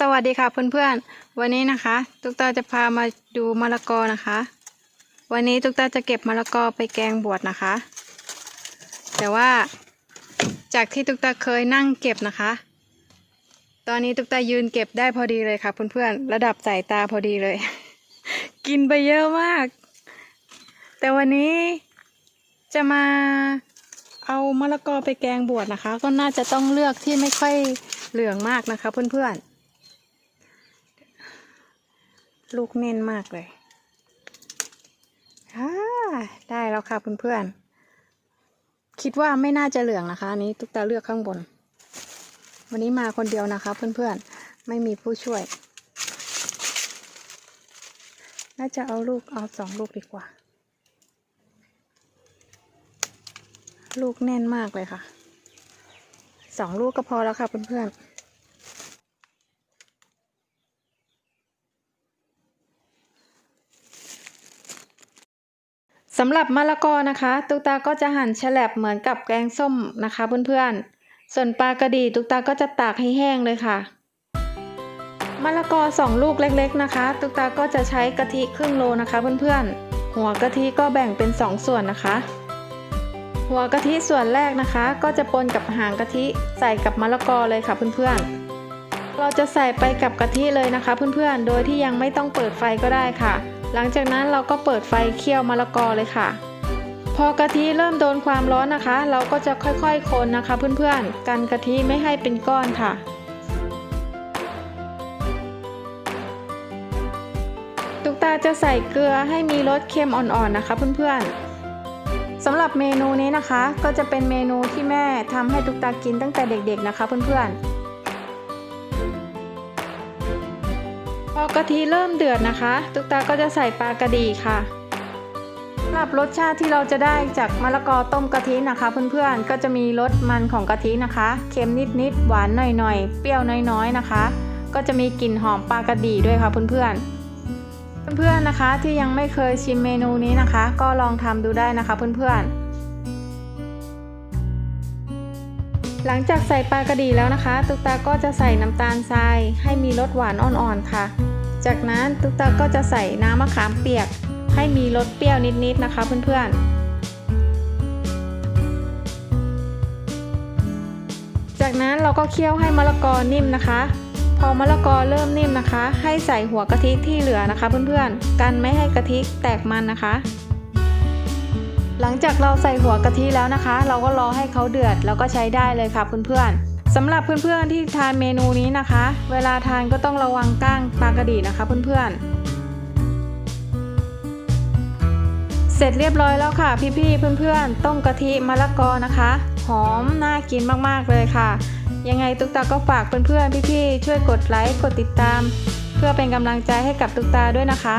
สวัสดีค่ะเพื่อนๆ วันนี้นะคะ ตุ๊กตาจะพามาดูมะละกอนะคะ วันนี้ตุ๊กตาจะเก็บมะละกอไปแกงบวชนะคะ แต่ว่าจากที่ตุ๊กตาเคยนั่งเก็บนะคะ ตอนนี้ตุ๊กตายืนเก็บได้พอดีเลยค่ะเพื่อนๆ ระดับสายตาพอดีเลย กินไปเยอะมาก แต่วันนี้จะมาเอามะละกอไปแกงบวชนะคะ ก็น่าจะต้องเลือกที่ไม่ค่อยเหลืองมากนะคะเพื่อนๆ ลูกเน่นมากเลยได้แล้วค่ะเพื่อนๆ คิดว่าไม่น่าจะเหลืองนะคะอันนี้ตุ๊กตาเลือกข้างบน วันนี้มาคนเดียวนะคะ เพื่อนๆ ไม่มีผู้ช่วย น่าจะเอาลูกเอาสองลูกดีกว่า ลูกแน่นมากเลยค่ะ สองลูกก็พอแล้วค่ะเพื่อนๆ สำหรับมะละกอนะคะตุ๊กตาก็จะหั่นแฉลบเหมือนกับแกงส้มนะคะเพื่อนๆ ส่วนปลากระดีตุ๊กตาก็จะตากให้แห้งเลยค่ะมะละกอสองลูกเล็กๆนะคะ ตุ๊กตาก็จะใช้กะทิครึ่งโลนะคะเพื่อนๆ หัวกะทิก็แบ่งเป็นสองส่วนนะคะ หัวกะทิส่วนแรกนะคะ ก็จะปนกับหางกะทิใส่กับมะละกอเลยค่ะเพื่อนๆ เราจะใส่ไปกับกะทิเลยนะคะเพื่อนๆ โดยที่ยังไม่ต้องเปิดไฟก็ได้ค่ะ หลังจากนั้นเราก็เปิดไฟเคี่ยวมะละกอเลยค่ะ พอกะทิเริ่มโดนความร้อนนะคะ เราก็จะค่อยๆคนนะคะ เพื่อนๆ กันกะทิไม่ให้เป็นก้อนค่ะตุกตาจะใส่เกลือให้มีรสเค็มอ่อนๆนะคะเพื่อนๆสำหรับเมนูนี้นะคะ ก็จะเป็นเมนูที่แม่ทำให้ตุกตากินตั้งแต่เด็กๆนะคะเพื่อนๆ พอกะทิเริ่มเดือดนะคะ ตุ๊กตาก็จะใส่ปลากระดีค่ะสำหรับรสชาติที่เราจะได้จากมะละกอต้มกะทินะคะ เพื่อนๆก็จะมีรสมันของกะทินะคะ เค็มนิดๆหวานหน่อยๆ เปรี้ยวน้อยๆนะคะ ก็จะมีกลิ่นหอมปลากระดีด้วยค่ะเพื่อนๆเพื่อนๆนะคะที่ยังไม่เคยชิมเมนูนี้นะคะ ก็ลองทำดูได้นะคะเพื่อนๆ หลังจากใส่ปลากระดีแล้วนะคะ ตุ๊กตาก็จะใส่น้ำตาลทรายให้มีรสหวานอ่อนๆค่ะ จากนั้นตุ๊กตาก็จะใส่น้ำมะขามเปียก ให้มีรสเปรี้ยวนิดๆนะคะเพื่อนๆ จากนั้นเราก็เคี่ยวให้มะละกอนิ่มนะคะ พอมะละกอเริ่มนิ่มนะคะ ให้ใส่หัวกะทิที่เหลือนะคะเพื่อนๆ กันไม่ให้กะทิแตกมันนะคะ หลังจากเราใส่หัวกะทิแล้วนะคะ เราก็รอให้เขาเดือดแล้วก็ใช้ได้เลยค่ะเพื่อนๆสำหรับเพื่อนๆที่ทานเมนูนี้นะคะ เวลาทานก็ต้องระวังก้างปลากระดีนะคะเพื่อนๆ เสร็จเรียบร้อยแล้วค่ะ พี่ๆเพื่อนๆ ต้มกะทิมะละกอนะคะ หอมน่ากินมากๆเลยค่ะ ยังไงตุ๊กตาก็ฝากเพื่อนๆพี่ๆช่วยกดไลค์กดติดตาม เพื่อเป็นกำลังใจให้กับตุ๊กตาด้วยนะคะ